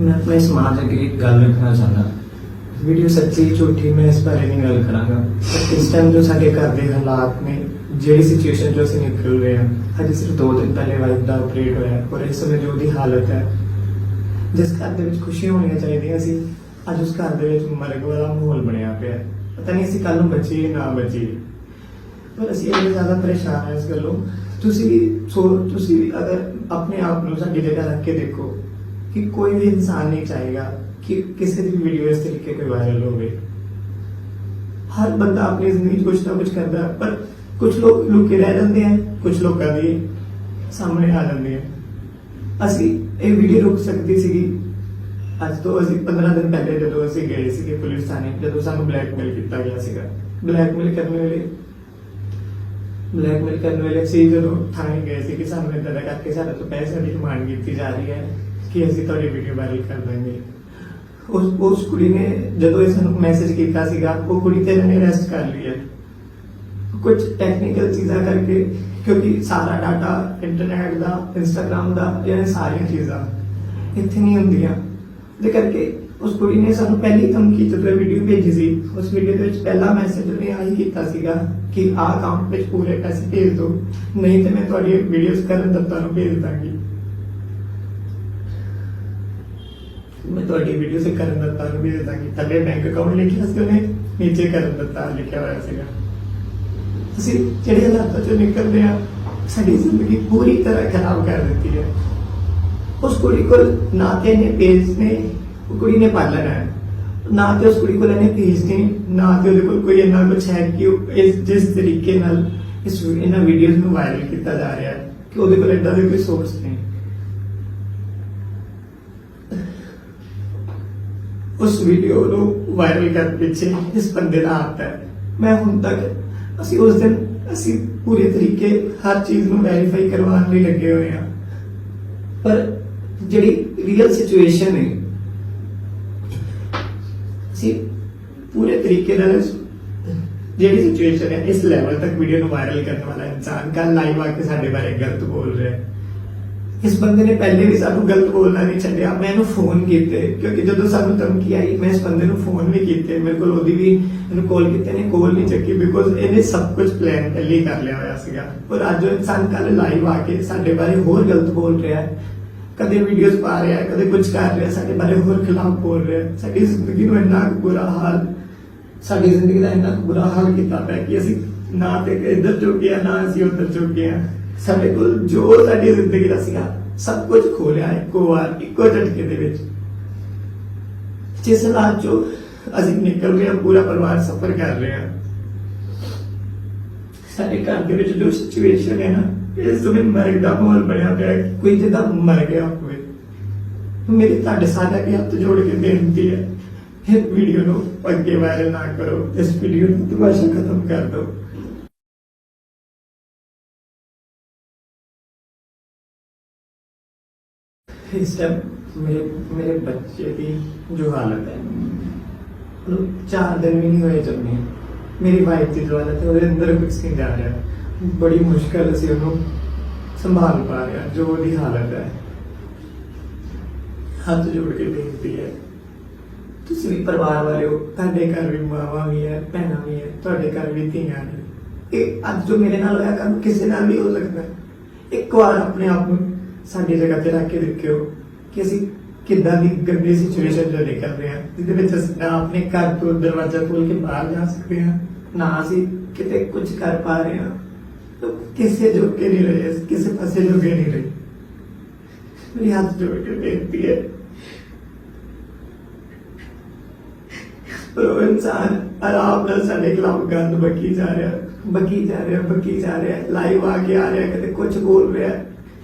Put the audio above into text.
ਮੈਂ ਆਪਣੇ ਸਮਾਜ ਅੱਗੇ ਇੱਕ ਗੱਲ ਰੱਖਣਾ ਚਾਹੁੰਦਾ। ਵੀਡੀਓ ਸੱਚੀ ਝੂਠੀ, ਮੈਂ ਇਸ ਬਾਰੇ ਨਹੀਂ ਗੱਲ ਕਰਾਂਗਾ। ਪਰ ਇਸ ਟਾਈਮ ਜੋ ਸਾਡੇ ਘਰ ਦੇ ਹਾਲਾਤ ਨੇ, ਜਿਹੜੀ ਸਿਚੁਏਸ਼ਨ ਜੋ ਅਸੀਂ ਨਿਕਲ ਰਹੇ ਹਾਂ, ਹਜੇ ਸਿਰਫ 2 ਦਿਨ ਪਹਿਲੇ ਵਾਈਫ ਦਾ ਆਪਰੇਟ ਹੋਇਆ ਔਰ ਇਸ ਸਮੇਂ ਜੋ ਉਹਦੀ ਹਾਲਤ ਹੈ, ਜਿਸ ਘਰ ਦੇ ਵਿੱਚ ਖੁਸ਼ੀਆਂ ਹੋਣੀਆਂ ਚਾਹੀਦੀਆਂ ਸੀ, ਅੱਜ ਉਸ ਘਰ ਦੇ ਵਿੱਚ ਮਰਗ ਵਾਲਾ ਮਾਹੌਲ ਬਣਿਆ ਪਿਆ ਪਤਾ ਨਹੀਂ ਅਸੀਂ ਕੱਲ ਨੂੰ ਬਚੀਏ ਨਾ ਬਚੀਏ। ਪਰ ਅਸੀਂ ਇੰਨੇ ਜ਼ਿਆਦਾ ਪਰੇਸ਼ਾਨ ਹਾਂ ਇਸ ਗੱਲੋਂ। ਤੁਸੀਂ ਸੋ ਤੁਸੀਂ ਅਗਰ ਆਪਣੇ ਆਪ ਨੂੰ ਸਾਡੀ ਜਗ੍ਹਾ ਰੱਖ ਕੇ ਦੇਖੋ ਕਿ ਕੋਈ ਵੀ ਇਨਸਾਨ ਨਹੀਂ ਚਾਹੇਗਾ ਕਿ ਕਿਸੇ ਦੀ ਵੀਡੀਓ ਇਸ ਤਰੀਕੇ ਕੋਈ ਵਾਇਰਲ ਹੋਵੇ। ਹਰ ਬੰਦਾ ਆਪਣੀ ਜ਼ਿੰਦਗੀ 'ਚ ਕੁਝ ਨਾ ਕੁਝ ਕਰਦਾ ਹੈ, ਪਰ ਕੁਝ ਲੋਕ ਲੁਕੇ ਰਹਿ ਜਾਂਦੇ ਆ ਕੁਝ ਲੋਕਾਂ ਦੀ ਸਾਹਮਣੇ ਆ ਜਾਂਦੇ ਆ। ਅਸੀਂ ਇਹ ਵੀਡੀਓ ਰੁਕ ਸਕਦੀ ਸੀਗੀ। ਅੱਜ ਤੋਂ ਅਸੀਂ 15 ਦਿਨ ਪਹਿਲੇ ਜਦੋਂ ਅਸੀਂ ਗਏ ਸੀਗੇ ਪੁਲਿਸ ਥਾਣੇ ਜਦੋਂ ਸਾਨੂੰ ਬਲੈਕਮੇਲ ਕੀਤਾ ਗਿਆ ਸੀਗਾ। ਬਲੈਕਮੇਲ ਕਰਨ ਵੇਲੇ ਬਲੈਕਮੇਲ ਕਰਨ ਵਾਲੇ ਸੀ ਜਦੋਂ ਥਾਣੇ ਗਏ ਸੀ ਕਿ ਸਾਨੂੰ ਇਦਾਂ ਦਾ ਕਰਕੇ ਸਾਡੇ ਤੋਂ ਪੈਸੇ ਦੀ ਡਿਮਾਂਡ ਕੀਤੀ ਜਾ ਰਹੀ ਹੈ ਕਿ ਅਸੀਂ ਤੁਹਾਡੀ ਵੀਡੀਓ ਵਾਇਰਲ ਕਰ ਦਾਂਗੇ। ਉਸ ਉਸ ਕੁੜੀ ਨੇ ਜਦੋਂ ਇਹ ਸਾਨੂੰ ਮੈਸੇਜ ਕੀਤਾ ਸੀਗਾ, ਉਹ ਕੁੜੀ ਤੇ ਇਹਨਾਂ ਨੇ ਅਰੈਸਟ ਕਰ ਲਈ ਹੈ। ਕੁਝ ਟੈਕਨੀਕਲ ਚੀਜ਼ਾਂ ਕਰਕੇ, ਕਿਉਂਕਿ ਸਾਰਾ ਡਾਟਾ ਇੰਟਰਨੈਟ ਦਾ ਇੰਸਟਾਗ੍ਰam ਦਾ, ਇਹ ਸਾਰੀਆਂ ਚੀਜ਼ਾਂ ਇੱਥੇ ਨਹੀਂ ਹੁੰਦੀਆਂ। ਦੇ ਕਰਕੇ ਉਸ ਕੁੜੀ ਨੇ ਸਾਨੂੰ ਪਹਿਲੀ ਧਮਕੀ ਜਦੋਂ ਵੀਡੀਓ ਭੇਜੀ ਸੀ, ਉਸ ਵੀਡੀਓ ਦੇ ਵਿੱਚ ਪਹਿਲਾ ਮੈਸੇਜ ਉਹਨੇ ਆਹੀ ਕੀਤਾ ਸੀਗਾ ਕਿ ਆਹ ਅਕਾਊਂਟ ਵਿੱਚ ਪੂਰੇ ਪੈਸੇ ਭੇਜ ਦਿਓ। ਨਹੀਂ ਤੇ ਮੈਂ ਤੁਹਾਡੀ ਵੀਡੀਓਜ਼ ਕਰਨ ਦੱਤਾਂ ਨੂੰ ਭੇਜ ਦਾਂਗੀ। ਮੈਂ ਤੁਹਾਡੀ ਵੀਡੀਓ ਸੇ ਕਰਨ ਦੱਤਾਂ ਨੂੰ ਭੇਜ ਦਾਂਗੀ। ਥੱਲੇ ਬੈਂਕ ਅਕਾਊਂਟ ਲਿਖਿਆ ਸੀ ਉਹਨੇ? ਨੀਚੇ ਕਰਨ ਦੱਤਾ ਲਿਖਿਆ ਹੋਇਆ ਸੀਗਾ। ਅਸੀਂ ਜਿਹੜੇ ਹਾਲਾਤਾਂ ਚੋਂ ਨਿਕਲਦੇ ਆ, ਸਾਡੀ ਜ਼ਿੰਦਗੀ ਪੂਰੀ ਤਰ੍ਹਾਂ ਖਰਾਬ ਕਰ ਦਿੱਤੀ ਹੈ। ਉਸ ਕੁੜੀ ਕੋਲ ਨਾ ਤੇ ਇਹਨੇ ਪੇਜ ਨੇ ਕੁੜੀ ਨੇ ਪਾਰਲਰ ਹੈ। ਨਾ ਤੇ ਉਸ ਕੁੜੀ ਕੋਲ ਇਹਨੇ ਭੇਜ ਨੇ, ਨਾ ਤੇ ਉਹਦੇ ਕੋਲ ਕੋਈ ਇੰਨਾ ਕੁਝ ਹੈ ਕਿ ਉਹ ਇਸ, ਜਿਸ ਤਰੀਕੇ ਨਾਲ ਇਸ ਇਹਨਾਂ ਵੀਡੀਓਜ਼ ਨੂੰ ਵਾਇਰਲ ਕੀਤਾ ਜਾ ਰਿਹਾ ਹੈ, ਕਿ ਉਹਦੇ ਕੋਲ ਏਦਾਂ ਦੇ ਕੋਈ ਸੋਰਸ ਨਹੀਂ ਉਸ ਵੀਡੀਓ ਨੂੰ ਵਾਇਰਲ ਕਰਨ ਪਿੱਛੇ ਇਸ ਬੰਦੇ ਦਾ ਹੱਥ ਹੈ। ਮੈਂ ਹੁਣ ਤੱਕ ਅਸੀਂ ਉਸ ਦਿਨ, ਅਸੀਂ ਪੂਰੇ ਤਰੀਕੇ ਹਰ ਚੀਜ਼ ਨੂੰ ਵੈਰੀਫਾਈ ਕਰਵਾਉਣ ਲਈ ਲੱਗੇ ਹੋਏ ਹਾਂ। ਪਰ ਜਿਹੜੀ ਰੀਅਲ ਸਿਚੁਏਸ਼ਨ ਹੈ ਅਸੀਂ ਪੂਰੇ ਤਰੀਕੇ ਨਾਲ ਜਿਹੜੀ ਸਿਚੁਏਸ਼ਨ ਹੈ, ਇਸ ਲੈਵਲ ਤੱਕ ਵੀਡੀਓ ਨੂੰ ਵਾਇਰਲ ਕਰਨ ਵਾਲਾ ਇਨਸਾਨ ਕੱਲ ਲਾਈਵ ਆ ਕੇ ਸਾਡੇ ਬਾਰੇ ਗਲਤ ਬੋਲ ਰਿਹਾ ਇਸ ਬੰਦੇ ਨੇ ਪਹਿਲੇ ਵੀ ਸਾਨੂੰ ਗਲਤ ਬੋਲਣਾ ਨਹੀਂ ਛੱਡਿਆ। ਮੈਂ ਇਹਨੂੰ ਫੋਨ ਕੀਤੇ, ਕਿਉਂਕਿ ਜਦੋਂ ਸਾਨੂੰ ਧਮਕੀ ਆਈ, ਮੈਂ ਇਸ ਬੰਦੇ ਨੂੰ ਫੋਨ ਵੀ ਕੀਤੇ। ਮੇਰੇ ਕੋਲ ਉਹਦੀ ਵੀ ਇਹਨੂੰ ਕਾਲ ਕੀਤੇ ਨੇ ਕਾਲ ਨਹੀਂ ਚੱਕੀ ਬਿਕੋਜ਼ ਇਹਨੇ ਸਭ ਕੁਝ ਪਲਾਨ ਪਹਿਲੇ ਹੀ ਕਰ ਲਿਆ ਹੋਇਆ ਸੀਗਾ। ਪਰ ਅੱਜ ਉਹ ਇਨਸਾਨ ਕੱਲ ਲਾਈਵ ਆ ਕੇ ਸਾਡੇ ਬਾਰੇ ਹੋਰ ਗਲਤ ਬੋਲ ਰਿਹਾ ਹੈ। ਕਦੇ ਵੀਡੀਓਜ਼ ਪਾ ਰਿਹਾ, ਕਦੇ ਕੁਝ ਕਰ ਰਿਹਾ, ਸਾਡੇ ਬਾਰੇ ਹੋਰ ਖਿਲਾਫ ਬੋਲ ਰਿਹਾ। ਸਾਡੀ ਜ਼ਿੰਦਗੀ ਨੂੰ ਇੰਨਾ ਬੁਰਾ ਹਾਲ, ਸਾਡੀ ਜ਼ਿੰਦਗੀ ਦਾ ਇੰਨਾ ਬੁਰਾ ਹਾਲ ਕੀਤਾ ਪਿਆ ਕਿ ਅਸੀਂ ਨਾ ਤੇ ਇੱਧਰ ਚੁੱਕੇ ਆ, ਨਾ ਅਸੀਂ ਉੱਧਰ ਚੁੱਕੇ ਆ। ਸਾਡੇ ਕੋਲ ਜੋ ਸਾਡੀ ਜ਼ਿੰਦਗੀ ਦਾ ਸੀਗਾ, ਸਭ ਕੁਝ ਖੋ ਲਿਆ ਇੱਕੋ ਵਾਰ, ਇੱਕੋ ਝਟਕੇ ਦੇ ਵਿੱਚ। ਜਿਸ ਹਾਲਾਤ ਚੋਂ ਅਸੀਂ ਨਿਕਲ ਰਹੇ ਹਾਂ ਪੂਰਾ ਪਰਿਵਾਰ ਸਫਰ ਕਰ ਰਹੇ ਰਿਹਾ। ਸਾਡੇ ਘਰ ਦੇ ਵਿੱਚ ਜੋ ਸਿਚੁਏਸ਼ਨ ਹੈ ਨਾ, ਇਸ ਸਮੇਂ ਮਰਗ ਦਾ ਮਾਹੌਲ ਬਣਿਆ ਪਿਆ ਹੈ। ਕੋਈ ਜਿੱਦਾਂ ਮਰ ਗਿਆ ਹੋਵੇ ਮੇਰੀ ਤੁਹਾਡੇ ਸਾਰਿਆਂ ਦੇ ਹੱਥ ਜੋੜ ਕੇ ਬੇਨਤੀ ਹੈ ਇਹ ਵੀਡੀਓ ਨੂੰ ਅੱਗੇ ਵਾਇਰਲ ਨਾ ਕਰੋ, ਇਸ ਵੀਡੀਓ ਨੂੰ ਦੁਬਾਰਾ ਖਤਮ ਕਰ ਦਿਓ ਇਸ ਟਾਈਮ ਮੇਰੇ ਮੇਰੇ ਬੱਚੇ ਦੀ ਜੋ ਹਾਲਤ ਹੈ ਉਹਨੂੰ ਚਾਰ ਦਿਨ ਵੀ ਨਹੀਂ ਹੋਏ ਜੰਮੇ ਮੇਰੀ ਵਾਈਫ ਦੀ ਜੋ ਹਾਲਤ ਉਹਦੇ ਅੰਦਰ ਕੁਝ ਨਹੀਂ ਜਾ ਰਿਹਾ। ਬੜੀ ਮੁਸ਼ਕਲ ਅਸੀਂ ਉਹਨੂੰ ਸੰਭਾਲ ਪਾ ਰਹੇ ਜੋ ਉਹਦੀ ਹਾਲਤ ਹੈ। ਹੱਥ ਜੋੜ ਕੇ ਬੇਨਤੀ ਹੈ, ਤੁਸੀਂ ਵੀ ਪਰਿਵਾਰ ਵਾਲੇ ਹੋ ਤੁਹਾਡੇ ਘਰ ਵੀ ਮਾਵਾਂ ਵੀ ਹੈ, ਭੈਣਾਂ ਵੀ ਹੈ, ਤੁਹਾਡੇ ਘਰ ਵੀ ਧੀਆਂ ਨੇ। ਇਹ ਅੱਜ ਜੋ ਮੇਰੇ ਨਾਲ ਹੋਇਆ ਕੱਲ੍ਹ ਕਿਸੇ ਨਾਲ ਵੀ ਹੋ ਸਕਦਾ ਇੱਕ ਵਾਰ ਆਪਣੇ ਆਪ ਨੂੰ ਸਾਡੀ ਜਗ੍ਹਾ ਤੇ ਰੱਖ ਕੇ ਦੇਖਿਓ ਕਿ ਅਸੀਂ ਕਿੱਦਾਂ ਦੀ ਗੰਦੀ ਸਿਚੁਏਸ਼ਨ ਜੋ ਨਿਕਲ ਰਹੇ ਹਾਂ ਜਿਹਦੇ ਵਿੱਚ ਅਸੀਂ ਨਾ ਆਪਣੇ ਘਰ ਤੋਂ ਦਰਵਾਜ਼ਾ ਖੋਲ ਕੇ ਬਾਹਰ ਜਾ ਸਕਦੇ ਹਾਂ ਨਾ ਅਸੀਂ ਕਿਤੇ ਕੁਝ ਕਰ ਪਾ ਰਹੇ ਹਾਂ ਤਾਂ ਕਿਸੇ ਜੋਗੇ ਨਹੀਂ ਰਹੇ ਅਸੀਂ ਕਿਸੇ ਪਾਸੇ ਜੋਗੇ ਨਹੀਂ ਰਹੇ ਮੇਰੀ ਹੱਥ ਜੋੜ ਕੇ ਬੇਨਤੀ ਹੈ ਪਰ ਉਹ ਇਨਸਾਨ ਆਰਾਮ ਨਾਲ ਸਾਡੇ ਖਿਲਾਫ ਗੰਦ ਬਕੀ ਜਾ ਰਿਹਾ ਬਕੀ ਜਾ ਰਿਹਾ ਬਕੀ ਜਾ ਰਿਹਾ ਲਾਈਵ ਆ ਕੇ ਆ ਰਿਹਾ ਕਦੇ ਕੁਝ ਬੋਲ ਰਿਹਾ